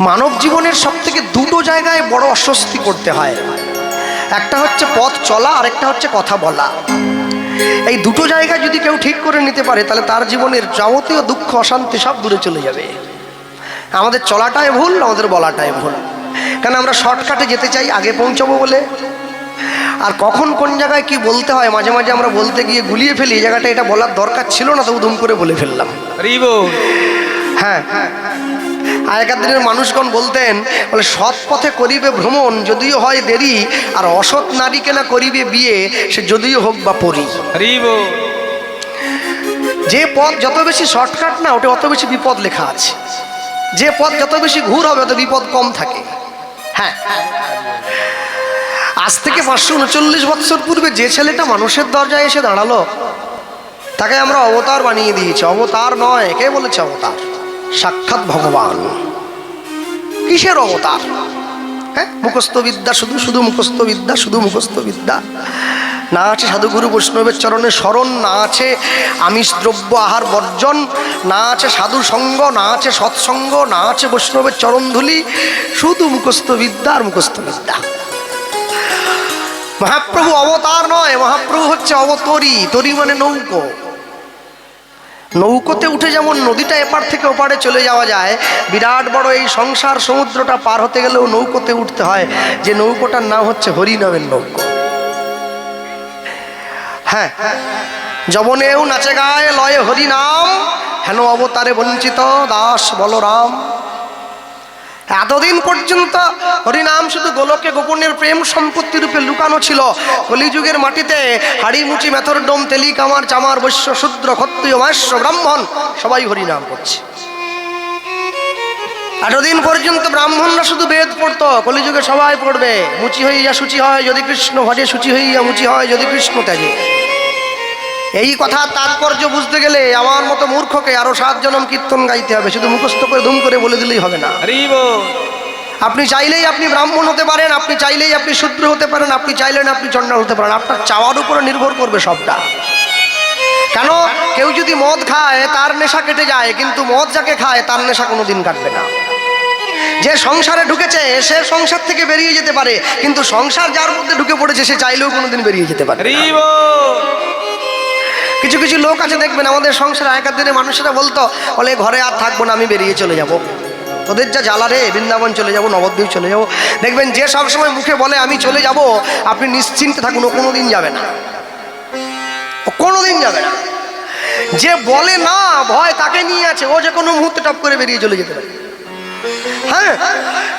মানব জীবনের সব থেকে দুটো জায়গায় বড় অস্বস্তি করতে হয়। একটা হচ্ছে পথ চলা আর একটা হচ্ছে কথা বলা। এই দুটো জায়গা যদি কেউ ঠিক করে নিতে পারে তাহলে তার জীবনের যাবতীয় দুঃখ অশান্তি সব দূরে চলে যাবে। আমাদের চলাটাই ভুল আমাদের বলাটাই ভুল। কেন আমরা শর্টকাটে যেতে চাই আগে পৌঁছাবো বলে? আর কখন কোন জায়গায় কি বলতে হয় মাঝে মাঝে আমরা বলতে গিয়ে গুলিয়ে ফেলি এই জায়গাটা এটা বলার দরকার ছিল না তবু দুম করে বলে ফেললাম। রিবো। হ্যাঁ। আগেকার দিনের মানুষগণ বলতেন বলে সৎ পথে করিবে ভ্রমণ যদিও হয় দেরি আর অসৎ নারীকে না করিবে বিয়ে সে যদিও হোক বা পরি। যে পথ যত বেশি শর্টকাট না ওটা অত বেশি বিপদ লেখা আছে। যে পথ যত বেশি ঘুর হবে তত বিপদ কম থাকে। হ্যাঁ। আজ থেকে পাঁচশো উনচল্লিশ বছর পূর্বে যে ছেলেটা মানুষের দরজায় এসে দাঁড়াল তাকে আমরা অবতার বানিয়ে দিয়েছি। অবতার নয় কে বলেছে অবতার? সাক্ষাৎ ভগবান। কিসের অবতার? হ্যাঁ মুখস্থ বিদ্যা শুধু শুধু মুখস্থ বিদ্যা শুধু মুখস্থ বিদ্যা না আছে সাধুগুরু বৈষ্ণবের চরণে স্মরণ না আছে আমিষ দ্রব্য আহার বর্জন, না আছে সাধু সঙ্গ, না আছে সৎসঙ্গ, না আছে বৈষ্ণবের চরণধুলি শুধু মুখস্থ বিদ্যা আর মুখস্থ বিদ্যা মহাপ্রভু অবতার নয়, মহাপ্রভু হচ্ছে অবতরী, তরি মানে নৌকো। নৌকোতে উঠে যেমন নদীটা এপার থেকে ওপারে চলে যাওয়া যায়, বিরাট বড় এই সংসার সমুদ্রটা পার হতে গেলেও নৌকোতে উঠতে হয়। যে নৌকোটার নাম হচ্ছে হরিনামের নৌকো। হ্যাঁ যবনেও নাচে গায়ে লয়ে হরিনাম, হেন অবতারে বঞ্চিত দাস বলরাম। এতদিন পর্যন্ত হরিনাম শুধু গোলকে গোপনের প্রেম সম্পত্তি রূপে লুকানো ছিল। কলিযুগের মাটিতে হাড়ি মুচি মেথর ডোম তেলি কামার চামার, বৈশ্য, শূদ্র, ক্ষত্রিয় মাস্য ব্রাহ্মণ সবাই হরিনাম করছে। এতদিন পর্যন্ত ব্রাহ্মণরা শুধু বেদ পড়তো, কলিযুগে সবাই পড়বে। মুচি হইয়া সূচি হয়, যদি কৃষ্ণ ভজে সূচি হইয়া মুচি হয়, যদি কৃষ্ণ ত্যাগে। এই কথা তাৎপর্য বুঝতে গেলে আমার মতো মূর্খকে আরও সাত জনম কীর্তন গাইতে হবে শুধু মুখস্থ করে ধুম করে বলে দিলেই হবে না। আপনি চাইলেই আপনি ব্রাহ্মণ হতে পারেন আপনি চাইলেই আপনি শূদ্র হতে পারেন আপনি চাইলেন আপনি চণ্ডাল হতে পারেন আপনার চাওয়ার উপরে নির্ভর করবে সবটা। কেন? কেউ যদি মদ খায় তার নেশা কেটে যায় কিন্তু মদ যাকে খায় তার নেশা কোনোদিন কাটবে না। যে সংসারে ঢুকেছে সে সংসার থেকে বেরিয়ে যেতে পারে কিন্তু সংসার যার মধ্যে ঢুকে পড়েছে সে চাইলেও কোনোদিন বেরিয়ে যেতে পারে কিছু কিছু লোক আছে, দেখবেন আমাদের সংসারে আগেকার দিনে মানুষেরা বলতো, বলে, ঘরে আর থাকব না, আমি বেরিয়ে চলে যাব। তোদের যা জ্বালা রে, বৃন্দাবন চলে যাব, নবদ্বীপ চলে যাব। দেখবেন যে সব সময় মুখে বলে, আমি চলে যাব, আপনি নিশ্চিন্তে থাকুন, ও কোনো দিন যাবে না। ও কোনো দিন যাবে না। যে বলে না, ভয় তাকে নিয়ে আছে, ও যে কোনো মুহূর্তে টপ করে বেরিয়ে চলে যেতে পারে। হ্যাঁ?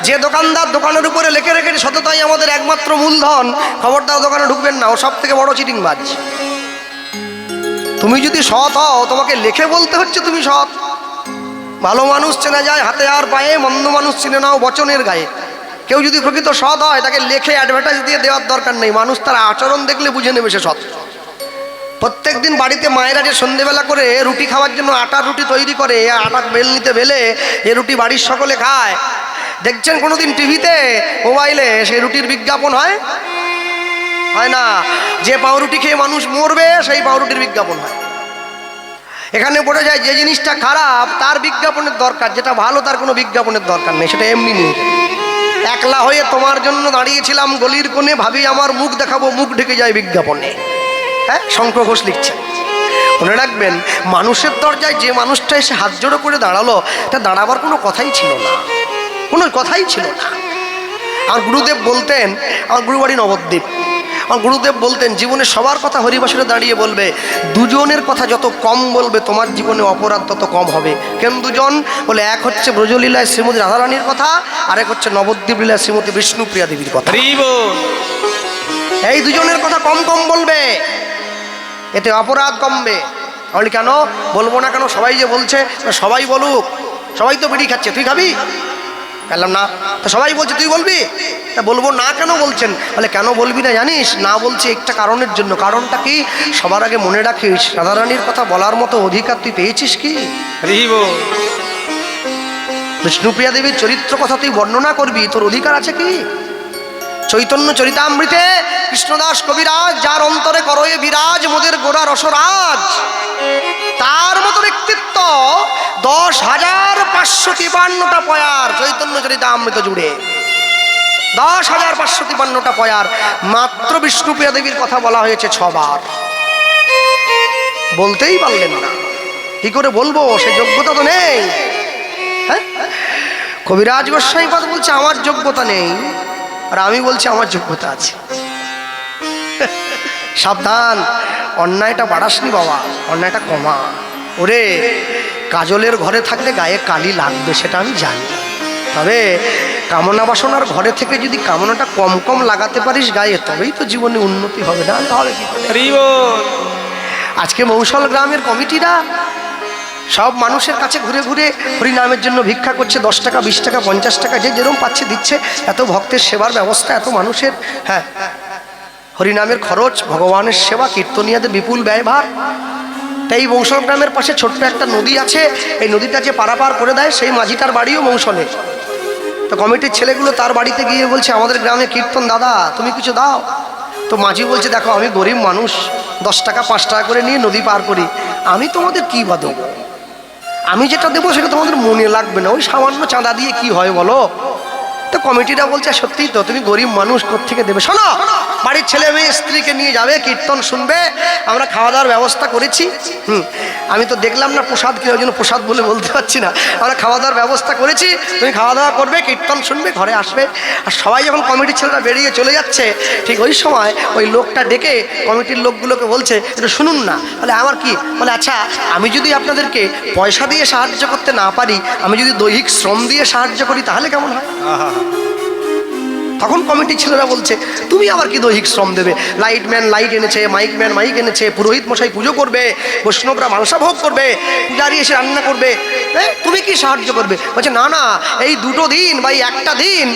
যে দোকানদার দোকানের উপরে লেখে রেখে সততাই আমাদের একমাত্র মূলধন, খবরদার দোকানে ঢুকবেন না, ও সব থেকে বড় চিটিং বাজ তুমি যদি সৎ হও, তোমাকে লিখে বলতে হচ্ছে তুমি সৎ। ভালো মানুষ চেনা যায় হাতে আর পায়ে, মন্দ মানুষ চিনে নাও বচনের গায়ে। কেউ যদি প্রকৃত সৎ হয়, তাকে লেখে অ্যাডভার্টাইজ দিয়ে দেওয়ার দরকার নেই। মানুষ তার আচরণ দেখলে বুঝে নেবে সে সৎ। প্রত্যেক দিন বাড়িতে মায়েরা যে সন্ধেবেলা করে রুটি খাওয়ার জন্য আটার রুটি তৈরি করে আটা বেল নিতে বেলে এ রুটি বাড়ির সকলে খায়। দেখছেন কোনোদিন টিভিতে, মোবাইলে সেই রুটির বিজ্ঞাপন হয়? হয় না। যে পাউরুটি খেয়ে মানুষ মরবে, সেই পাউরুটির বিজ্ঞাপন হয়। এখানে পড়ে যায় যে জিনিসটা খারাপ, তার বিজ্ঞাপনের দরকার। যেটা ভালো, তার কোনো বিজ্ঞাপনের দরকার নেই। সেটা এমনি নিয়ে একলা হয়ে তোমার জন্য দাঁড়িয়েছিলাম গলির কোণে, ভাবি আমার মুখ দেখাবো, মুখ ঢেকে যায় বিজ্ঞাপনে। হ্যাঁ শঙ্খ ঘোষ লিখছে। মনে রাখবেন, মানুষের দরজায় যে মানুষটা এসে হাত জোড়ো করে দাঁড়াল তা দাঁড়াবার কোনো কথাই ছিল না। কোনো কথাই ছিল না। আর গুরুদেব বলতেন, আমার গুরুবাড়ি নবদ্বীপ। আমার গুরুদেব বলতেন জীবনে সবার কথা হরিবাসরে দাঁড়িয়ে বলবে। দুজনের কথা যত কম বলবে তোমার জীবনে অপরাধ তত কম হবে। কেন দুজন? বলে এক হচ্ছে ব্রজলীলায় শ্রীমতী রাধারানীর কথা আর এক হচ্ছে নবদ্বীপ লীলায় শ্রীমতী বিষ্ণুপ্রিয়া দেবীর কথা। এই দুজনের কথা কম কম বলবে। এতে অপরাধ কমবে। তাহলে কেন? বলব না কেন? সবাই যে বলছে সবাই বলুক। সবাই তো বিড়ি খাচ্ছে। তুই খাবি? বললাম না। তা সবাই বলছে তুই বলবি? তা বলব না কেন বলছেন? তাহলে কেন বলবি না জানিস? না বলছি একটা কারণের জন্য। কারণটা কি? সবার আগে মনে রাখিস রাধারানীর কথা বলার মতো অধিকার তুই পেয়েছিস কি? বিষ্ণুপ্রিয়া দেবীর চরিত্র কথা তুই বর্ণনা করবি তোর অধিকার আছে কি? চৈতন্য চরিতামৃতে কৃষ্ণদাস কবিরাজ, যার অন্তরে করয়ে বিরাজ মোদের গোড়া রসরাজ। তার মতো ব্যক্তিত্ব দশ হাজার পাঁচশো তিপান্নটা পয়ার চৈতন্য গুণচরিত আমৃত জুড়ে। দশ হাজার পাঁচশো তিপান্নটা পয়ার মাত্র বিষ্ণুপ্রিয়া দেবীর কথা বলা হয়েছে ছবার। বলতেই পারলেন না। কি করে বলব? সে যোগ্যতা তো নেই। হ্যাঁ? কবিরাজ গোস্বাই পাদ বলছে, আমার যোগ্যতা নেই। আর আমি বলছি আমার যোগ্যতা আছে। সাবধান অন্যায়টা বাড়াসনি বাবা অন্যায়টা কমা। ওরে কাজলের ঘরে থাকলে গায়ে কালি লাগবে সেটা আমি জানি। তবে কামনা বাসনার ঘরে থেকে যদি কামনাটা কম কম লাগাতে পারিস গায়ে তবেই তো জীবনে উন্নতি হবে না তাহলে কি আজকে মৌসল গ্রামের কমিটিরা সব মানুষের কাছে ঘুরে ঘুরে হরিনামের জন্য ভিক্ষা করছে দশ টাকা, বিশ টাকা, পঞ্চাশ টাকা, যে যেরকম পাচ্ছে দিচ্ছে, এত ভক্তের সেবার ব্যবস্থা, এত মানুষের হ্যাঁ। হরিনামের খরচ, ভগবানের সেবা, কীর্তনিয়াদের বিপুল ব্যয়ভার। তাই এই মৌসল গ্রামের পাশে ছোট্ট একটা নদী আছে, এই নদীটা যে পারাপার করে দেয়, সেই মাঝিটার বাড়িও মৌসলে। তো কমিটির ছেলেগুলো তার বাড়িতে গিয়ে বলছে, আমাদের গ্রামে কীর্তন দাদা, তুমি কিছু দাও? তো মাঝি বলছে, দেখো, আমি গরিব মানুষ, দশ টাকা, পাঁচ টাকা করে নিয়ে নদী পার করি। আমি তোমাদের কী বা দেবো? আমি যেটা দেবো সেটা তোমাদের মনে লাগবে না। ওই সামান্য চাঁদা দিয়ে কি হয় বলো? তো কমিটিরা বলছে সত্যিই তো, তুমি গরিব মানুষ থেকে দেবে? শোনো, বাড়ির ছেলে মেয়ে, স্ত্রীকে নিয়ে যাবে, কীর্তন শুনবে, আমরা খাওয়া দাওয়ার ব্যবস্থা করেছি। হুম, আমি তো দেখলাম না প্রসাদ কি, ওই জন্য প্রসাদ বলে বলতে পারছি না। আমরা খাওয়া দাওয়ার ব্যবস্থা করেছি, তুমি খাওয়া দাওয়া করবে, কীর্তন শুনবে, ঘরে আসবে। আর সবাই যখন কমিটির ছেলেরা বেরিয়ে চলে যাচ্ছে, ঠিক ওই সময় ওই লোকটা ডেকে কমিটির লোকগুলোকে বলছে, এটা শুনুন না বলে আমার কি? বলে আচ্ছা আমি যদি আপনাদেরকে পয়সা দিয়ে সাহায্য করতে না পারি, আমি যদি দৈহিক শ্রম দিয়ে সাহায্য করি, তাহলে কেমন হয়? তখন কমিটির ছেলেরা বলছে তুমি আবার কি দৈহিক শ্রম দেবে? লাইট ম্যান লাইট এনেছে মাইক ম্যান মাইক এনেছে পুরোহিত মশাই পুজো করবে বৈষ্ণবরা মানসা ভোগ করবে পূজারি এসে রান্না করবে। তুমি কি সাহায্য করবে? বলছে না না এই দুটো দিন বা এই একটা দিন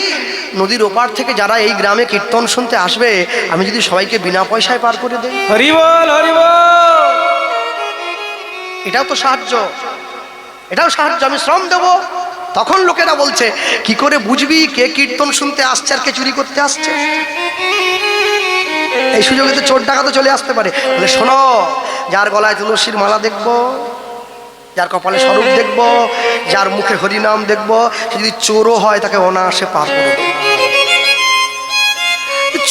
নদীর ওপার থেকে যারা এই গ্রামে কীর্তন শুনতে আসবে আমি যদি সবাইকে বিনা পয়সায় পার করে দেই। হরি বল হরি এটাও তো সাহায্য। এটাও সাহায্য আমি শ্রম দেব। তখন লোকেরা বলছে, কি করে বুঝবি? কে কীর্তন শুনতে আসছে আর কে চুরি করতে আসছে? এই সুযোগে তো চোর টাকা তো চলে আসতে পারে। বলে, শোনো, যার গলায় তুলসীর মালা দেখব, যার কপালে স্বরূপ দেখব, যার মুখে হরিনাম দেখব, সে যদি চোরও হয়, তাকে অনায়াসে পার করে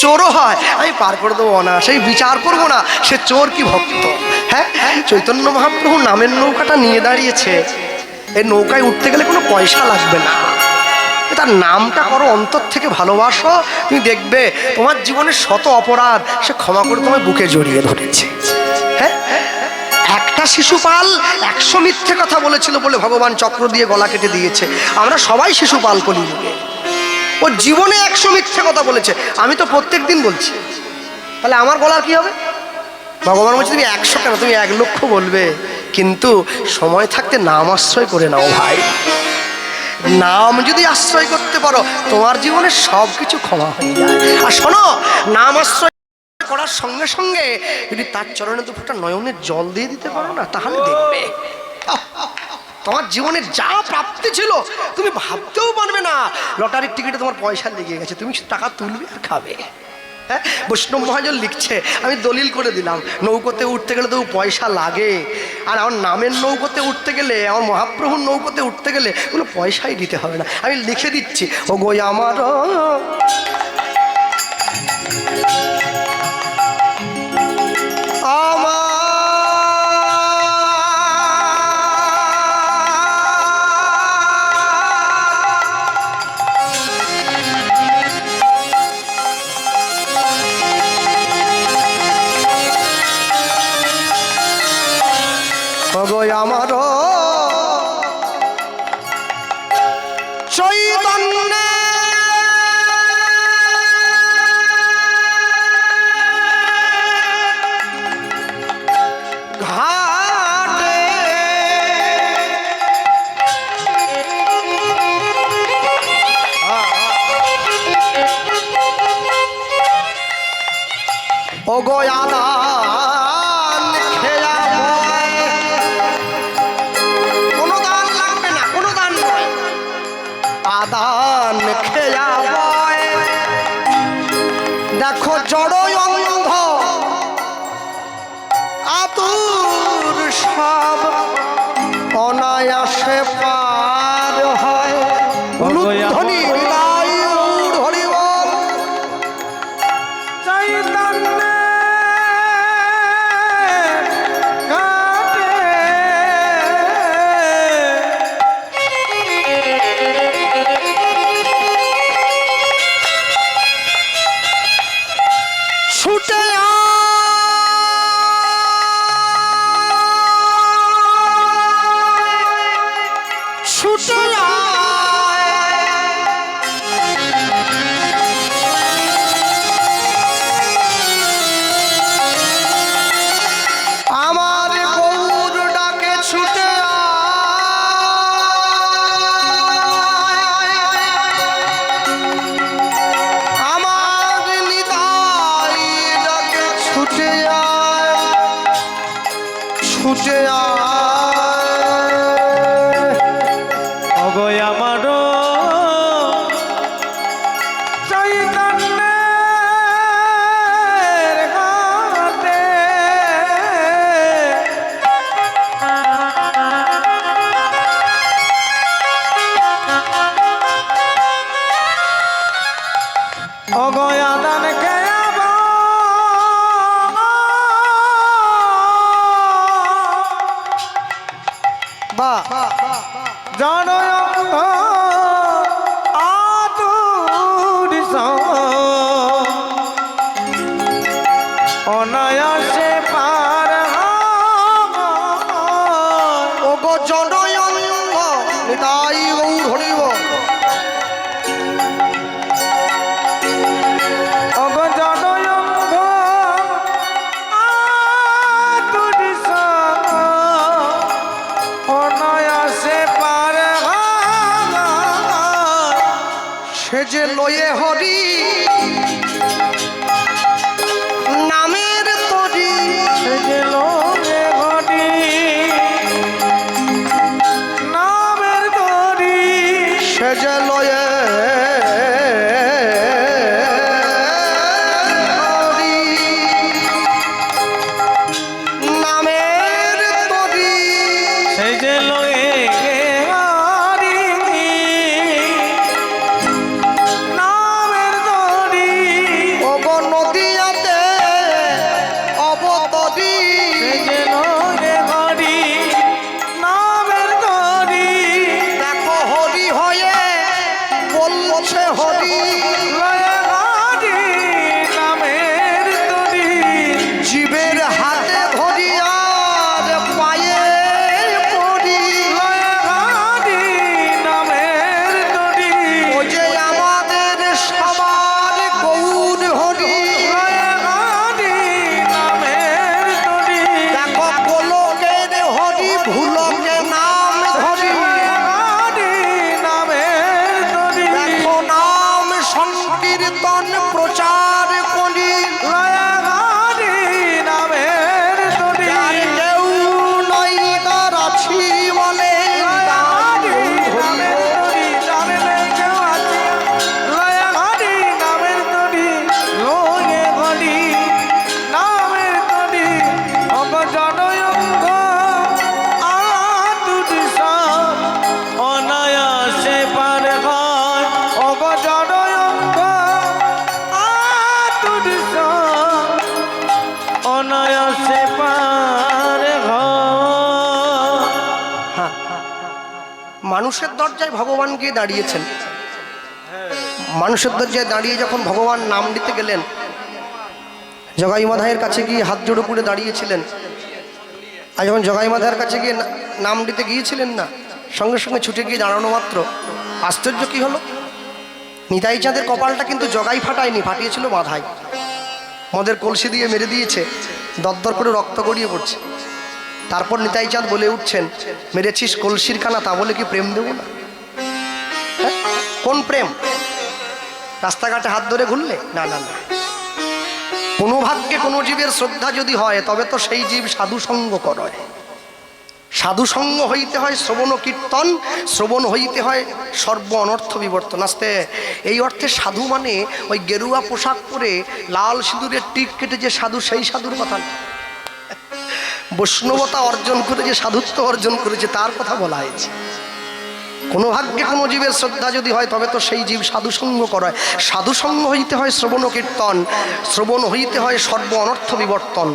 চোরও হয়, আমি পার করে দেবো অনায়াসে বিচার করব না, সে চোর কি ভক্ত? হ্যাঁ? চৈতন্য মহাপ্রভু নামের নৌকাটা নিয়ে দাঁড়িয়েছে। এই নৌকায় উঠতে গেলে কোনো পয়সা লাগবে না। তার নামটা করো, অন্তর থেকে ভালোবাসো। তুমি দেখবে তোমার জীবনের শত অপরাধ সে ক্ষমা করে তোমায় বুকে জড়িয়ে ধরেছে। হ্যাঁ? একটা শিশুপাল একশো মিথ্যে কথা বলেছিল বলে ভগবান চক্র দিয়ে গলা কেটে দিয়েছে। আমরা সবাই শিশুপাল করি ও জীবনে একশো মিথ্যে কথা বলেছে। আমি তো প্রত্যেক দিন বলছি। তাহলে আমার গলার কি হবে? ভগবান বলছে, তুমি একশো কেন? তুমি এক লক্ষ বলবে। কিন্তু সময় থাকতে নাম আশ্রয় করে নাও ভাই। নাম যদি আশ্রয় করতে পারো, তোমার জীবনে সব কিছু ক্ষমা হয়ে যায়। আর শোনো, নাম আশ্রয় করার সঙ্গে সঙ্গে যদি তার চরণে দুপুরটা নয়নের জল দিয়ে দিতে পারো না, তাহলে দেখবে তোমার জীবনের যা প্রাপ্তি ছিল, তুমি ভাবতেও পারবে না। লটারির টিকিটে তোমার পয়সা লেগে গেছে, তুমি টাকা তুলবে আর খাবে। হ্যাঁ বৈষ্ণব মহাজন লিখছে, আমি দলিল করে দিলাম, নৌকোতে উঠতে গেলে তো পয়সা লাগে। আর আমার নামের নৌকোতে উঠতে গেলে, আমার মহাপ্রভুর নৌকোতে উঠতে গেলে কোনো পয়সাই দিতে হবে না। আমি লিখে দিচ্ছি ও গো আমার ওগো আদান সে যে লয়ে হরি। দরজায় ভগবান গিয়ে দাঁড়িয়েছেন। মানুষের দরজায় দাঁড়িয়ে যখন ভগবান নাম দিতে গেলেন, জগাই মাধায়ের কাছে গিয়ে হাত জোড়ো করে দাঁড়িয়েছিলেন। আর যখন জগাই মাধায়ের কাছে গিয়ে নাম দিতে গিয়েছিলেন না, সঙ্গে সঙ্গে ছুটে গিয়ে দাঁড়ানো মাত্র। আশ্চর্য কি হলো? নিতাই চাঁদের কপালটা কিন্তু জগাই ফাটায়নি, ফাটিয়েছিল মাধাই। মদের কলসি দিয়ে মেরে দিয়েছে, দরদর করে রক্ত গড়িয়ে পড়ছে। তারপর নিতাই চাঁদ বলে উঠছেন, মেরেছিস কলসির কানা তা বলে কি প্রেম দেবো না? কোন প্রেম? রাস্তাঘাটে হাত ধরে ঘুরলে? না না না। কোনো ভাগ্যে কোনো জীবের শ্রদ্ধা যদি হয়, তবে তো সেই জীব সাধু সঙ্গ করয় সাধু সঙ্গ হইতে হয় শ্রবণ কীর্তন, শ্রবণ হইতে হয় সর্ব অনর্থ বিবর্তন। আসতে, এই অর্থে সাধু মানে ওই গেরুয়া পোশাক পরে লাল সিঁদুরের টিক কেটে যে সাধু, সেই সাধুর কথা। বৈষ্ণবতা অর্জন করে যে সাধুত্ব অর্জন করেছে, তার কথা বলা হয়েছে। কোনো ভাগ্যে কোনো জীবের শ্রদ্ধা যদি হয় তবে তো সেই জীব সাধুসঙ্গ করায়। সাধুসঙ্গ হইতে হয় শ্রবণ কীর্তন শ্রবণ হইতে হয় সর্ব অনর্থ বিবর্তন।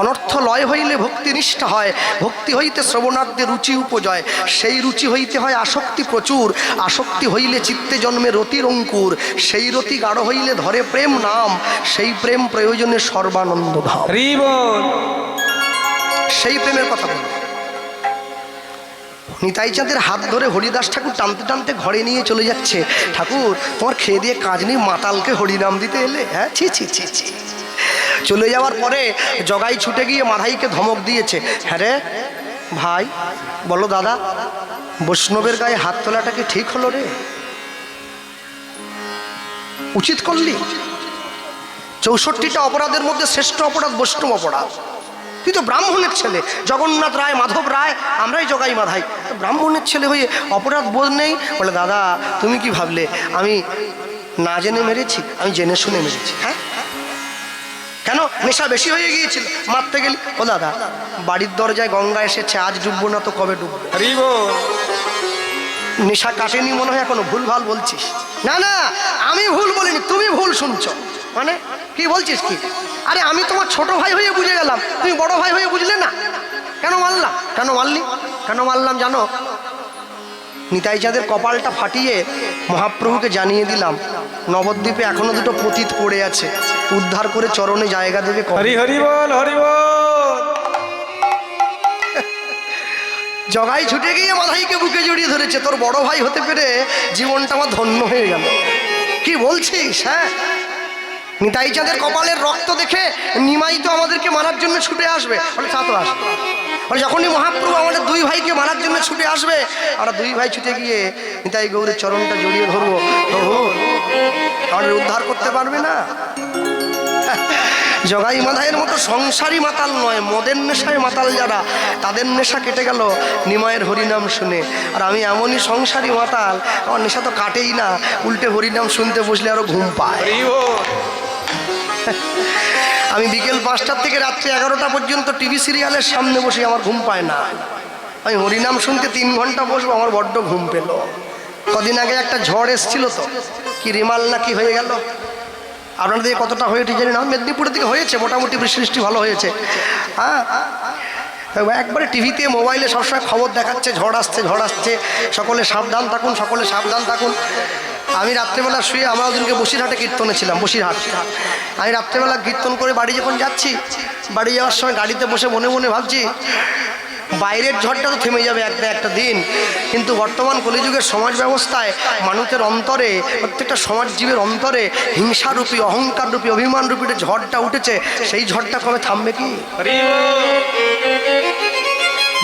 অনর্থ লয় হইলে ভক্তি নিষ্ঠা হয় ভক্তি হইতে শ্রবণার্থে রুচি উপজয়। সেই রুচি হইতে হয় আসক্তি প্রচুর আসক্তি হইলে চিত্তে জন্মে রতির অঙ্কুর। সেই রতি গাঢ় হইলে ধরে প্রেম নাম সেই প্রেম প্রয়োজনে সর্বানন্দ ধাম। সেই প্রেমের কথা বল। নিতাই চাঁদের হাত ধরে হরিদাস ঠাকুর টানতে টানতে ঘরে নিয়ে চলে যাচ্ছে। ঠাকুর, তোমার খেয়ে দিয়ে কাজ নিয়ে মাতালকে হরিনাম দিতে এলে? হ্যাঁ ছি ছি ছি ছি। চলে যাওয়ার পরে জগাই ছুটে গিয়ে মাধাইকে ধমক দিয়েছে। হ্যাঁ রে, ভাই, বলো দাদা, বৈষ্ণবের গায়ে হাত তোলাটা কি ঠিক হলো রে? উচিত করলি? চৌষট্টিটা অপরাধের মধ্যে শ্রেষ্ঠ অপরাধ বৈষ্ণব অপরাধ। তুই তো ব্রাহ্মণের ছেলে। জগন্নাথ রায় মাধব রায় আমরাই জগাই মাধাই। ব্রাহ্মণের ছেলে হয়ে অপরাধ বোধ নেই? বলে দাদা তুমি কি ভাবলে? আমি না জেনে মেরেছি আমি জেনে শুনে মেরেছি। হ্যাঁ? কেন? নেশা বেশি হয়ে গিয়েছিল মারতে গেলি। ও দাদা বাড়ির দরজায় গঙ্গা এসেছে আজ ডুববো না তো কবে ডুববো? নেশা কাটেনি মনে হয় এখনও ভুল ভালো বলছিস? না না আমি ভুল বলিনি তুমি ভুল শুনছো। মানে কি বলছিস কি? আরে আমি তোমার ছোট ভাই হয়ে বুঝে গেলাম। তুমি বড় ভাই হয়ে বুঝলে না? কেন মারলাম কেন মারলি? কেন মারলাম জানো? নিতাই চাঁদের কপালটা ফাটিয়ে মহাপ্রভুকে জানিয়ে দিলাম নবদ্বীপে এখনও দুটো পতিত পড়ে আছে। উদ্ধার করে চরণে জায়গা দেবে কবে? হরি হরি বল হরি বল। জগাই ছুটে গিয়ে মাধাইকে বুকে জড়িয়ে ধরেছে। তোর বড় ভাই হতে পেরে জীবনটা আমার ধন্য হয়ে গেল। কি বলছিস হ্যাঁ? নিতাই চাঁদের কপালের রক্ত দেখে নিমাই তো আমাদেরকে মারার জন্য ছুটে আসবে। বলে তা তো আসবে যখনই মহাপ্রভু আমাদের দুই ভাইকে মারার জন্য ছুটে আসবে, আমরা দুই ভাই ছুটে গিয়ে নিতাই গৌরের চরণটা জড়িয়ে ধরবো। আমাদের উদ্ধার করতে পারবে না? জগাই মাধাইয়ের মতো সংসারী মাতাল নয়, মদের নেশায় মাতাল যারা, তাদের নেশা কেটে গেল নিমায়ের হরিনাম শুনে। আর আমি এমনই সংসারী মাতাল, আমার নেশা তো কাটেই না, উল্টে হরিনাম শুনতে বসলে আরও ঘুম পায়। আমি বিকেল পাঁচটার থেকে রাত্রি এগারোটা পর্যন্ত টিভি সিরিয়ালের সামনে বসে আমার ঘুম পায় না। আমি হরিনাম শুনতে তিন ঘণ্টা বসবো, আমার বড্ড ঘুম পেল। কদিন আগে একটা ঝড় এসছিল তো, কি রিমাল না কি হয়ে গেল? আপনাদের দিকে কতটা হয়ে ঠিক জানি না, মেদিনীপুরের দিকে হয়েছে, মোটামুটি বৃষ্টি ভালো হয়েছে। হ্যাঁ? একবারে টিভিতে মোবাইলে সবসময় খবর দেখাচ্ছে, ঝড় আসছে ঝড় আসছে, সকলে সাবধান থাকুন, সকলে সাবধান থাকুন। আমি রাত্রেবেলা শুয়ে আমরা ওদিনকে বসিরহাটে কীর্তনে ছিলাম, বসিরহাট। আমি রাত্রেবেলা কীর্তন করে বাড়ি যখন যাচ্ছি, বাড়ি যাওয়ার সময় গাড়িতে বসে মনে মনে ভাবছি, বাইরের ঝড়টা তো থেমে যাবে একটা একটা দিন। কিন্তু বর্তমান কলিযুগের সমাজ ব্যবস্থায়, মানুষের অন্তরে, প্রত্যেকটা সমাজজীবের অন্তরে হিংসারূপী, অহংকাররূপী, অভিমানরূপী যে ঝড়টা উঠেছে, সেই ঝড়টা কবে থামবে কি?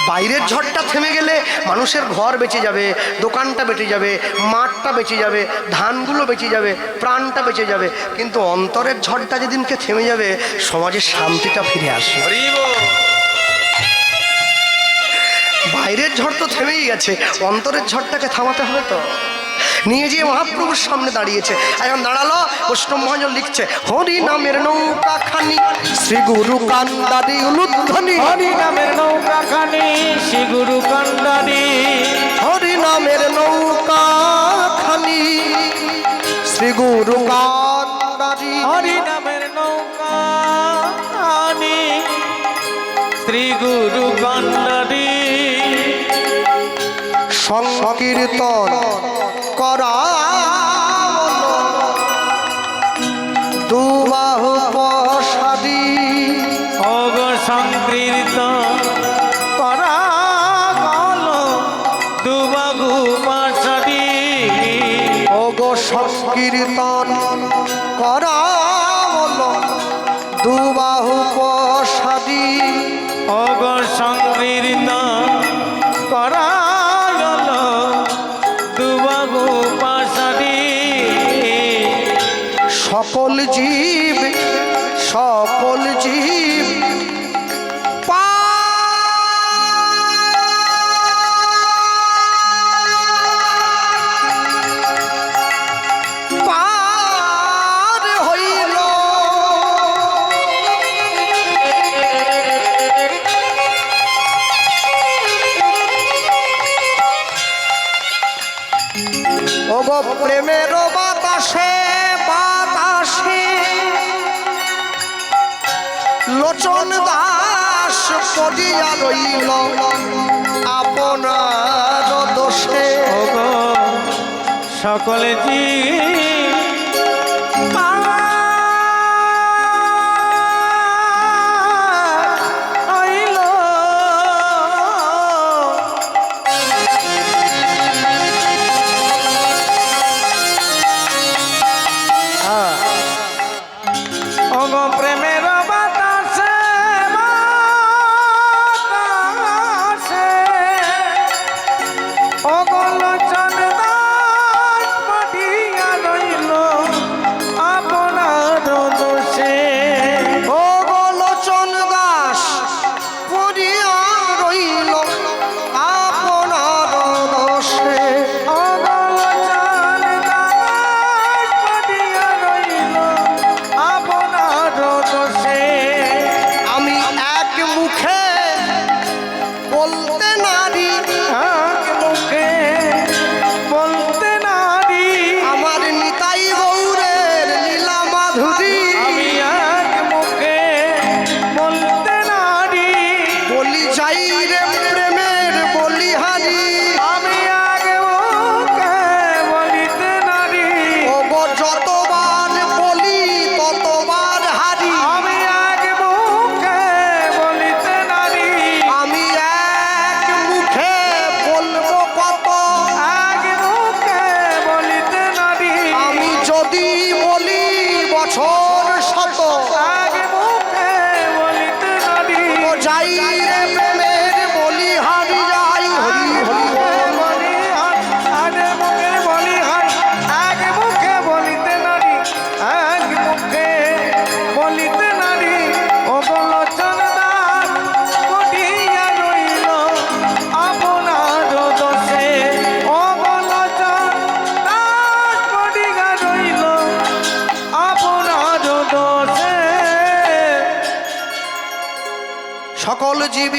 বাইরের ঝড়টা থেমে গেলে মানুষের ঘর বেঁচে যাবে, দোকানটা বেঁচে যাবে, মাঠটা বেঁচে যাবে, ধানগুলো বেঁচে যাবে, প্রাণটা বেঁচে যাবে। কিন্তু অন্তরের ঝড়টা যেদিনকে থেমে যাবে, সমাজের শান্তিটা ফিরে আসবে বাইরের ঝড় তো থেমেই গেছে, অন্তরের ঝড়টাকে থামাতে হবে তো। নিয়ে গিয়ে মহাপ্রভুর সামনে দাঁড়িয়েছে। এখন দাঁড়াল বৈষ্ণব মহাজন লিখছে হরি নামের নৌকা খানি শ্রী গুরু কান্দারি উলুধ্বনি। হরি নামের নৌকা খানি শ্রী গুরু কান্দানি হরি নামের নৌকা খানি শ্রী গুরু কান্দারি। হরি নামের নৌকা খানি শ্রী গুরু কান্দানি সংকীর্তন। সংকীর্তন করা দুবাহু প্রসাদী অগ সংকীর্তন করা সকল জীব প্রেমের বাতাসে বাতাসে। লোচন দাস পড়িয়া রইল আপনার দোষে। সকলে জি।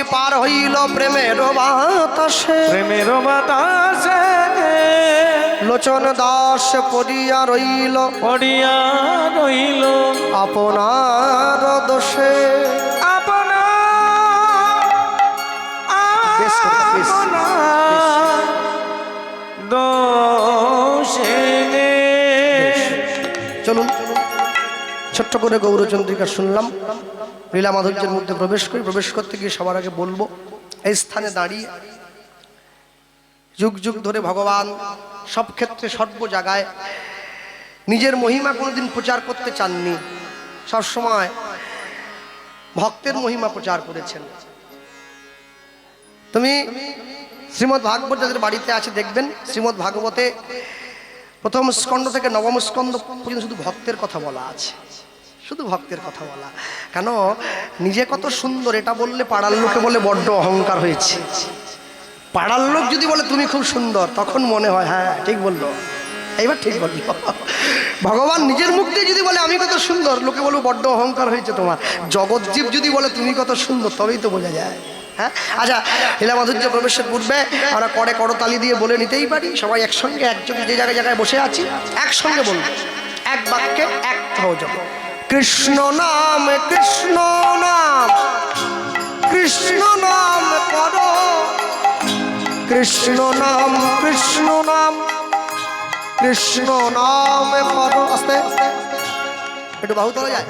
জীবী পার হইল প্রেমের বাতাসে। প্রেমের বাতাসে। লোচন দাস পড়িয়া রইল। পড়িয়া রইল। আপনার দোষে। আপনা বেশ করে, বেশ, আপনা দোষে। চলুন। ছোট্ট করে গৌরচন্দ্রিকা শুনলাম। লীলা মাধুর্যের মধ্যে প্রবেশ করি, প্রবেশ করতে গিয়ে সবার আগে বলব, এই স্থানে দাঁড়িয়ে যুগ যুগ ধরে ভগবান সব ক্ষেত্রে সর্ব জায়গায় নিজের মহিমা কোনোদিন প্রচার করতে চাননি। সবসময় ভক্তের মহিমা প্রচার করেছেন। তুমি শ্রীমৎ ভাগবত যাদের বাড়িতে আছে দেখবেন শ্রীমৎ ভাগবতে প্রথম স্কন্দ থেকে নবম স্কন্দ পর্যন্ত শুধু ভক্তের কথা বলা আছে। শুধু ভক্তের কথা বলা। কেন? নিজে কত সুন্দর, এটা বললে পাড়ার লোকে বলে বড্ড অহংকার হয়েছে। পাড়ার লোক যদি বলে তুমি খুব সুন্দর, তখন মনে হয় হ্যাঁ ঠিক বলল। এইবার ঠিক বলল। ভগবান নিজের মুখ দিয়ে যদি বলে, আমি কত সুন্দর লোকে বলব, বড্ড অহংকার হয়েছে তোমার। জগৎজীব যদি বলে, তুমি কত সুন্দর তবেই তো বোঝা যায়। হ্যাঁ? আচ্ছা লীলা মাধুর্য প্রবেশের পূর্বে আমরা করে করতালি দিয়ে বলে নিতেই পারি, সবাই একসঙ্গে একজন যে জায়গায় জায়গায় বসে আছি, একসঙ্গে বলব। এক বাক্যে এক সহযোগ কৃষ্ণ নাম কৃষ্ণ নাম কৃষ্ণ নাম করো। কৃষ্ণ নাম কৃষ্ণ নাম কৃষ্ণ নাম করো। আস্তে একটু বাহু তোলা যায়।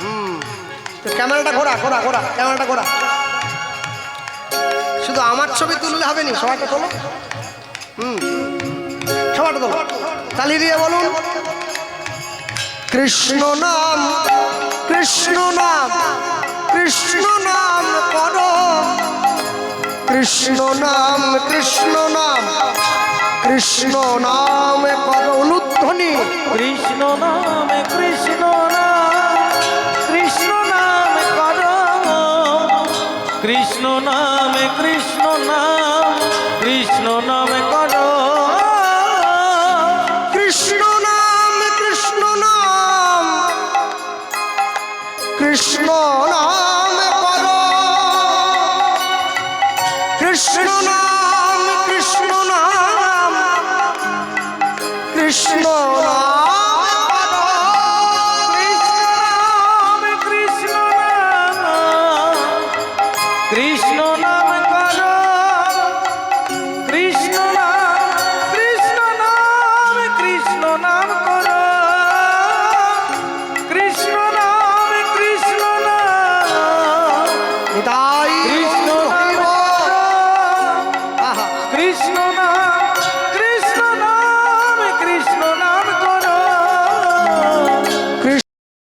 হুম। তো ক্যামেরাটা ঘোরা ঘোরা ঘোরা, ক্যামেরাটা ঘোরা। শুধু আমার ছবি তুললে হবে নি সবাইটা তোলো। হুম। সবাইটা তোলো। তালি দিয়ে বলুন। কৃষ্ণ নাম কৃষ্ণ নাম কৃষ্ণ নাম করো। কৃষ্ণ নাম কৃষ্ণ নাম কৃষ্ণ নাম করো। অনুধ্বনি। কৃষ্ণ নামে কৃষ্ণ নাম কৃষ্ণ নামে কর। কৃষ্ণ নামে কৃষ্ণ নাম কৃষ্ণ নামে কর। কৃষ্ণ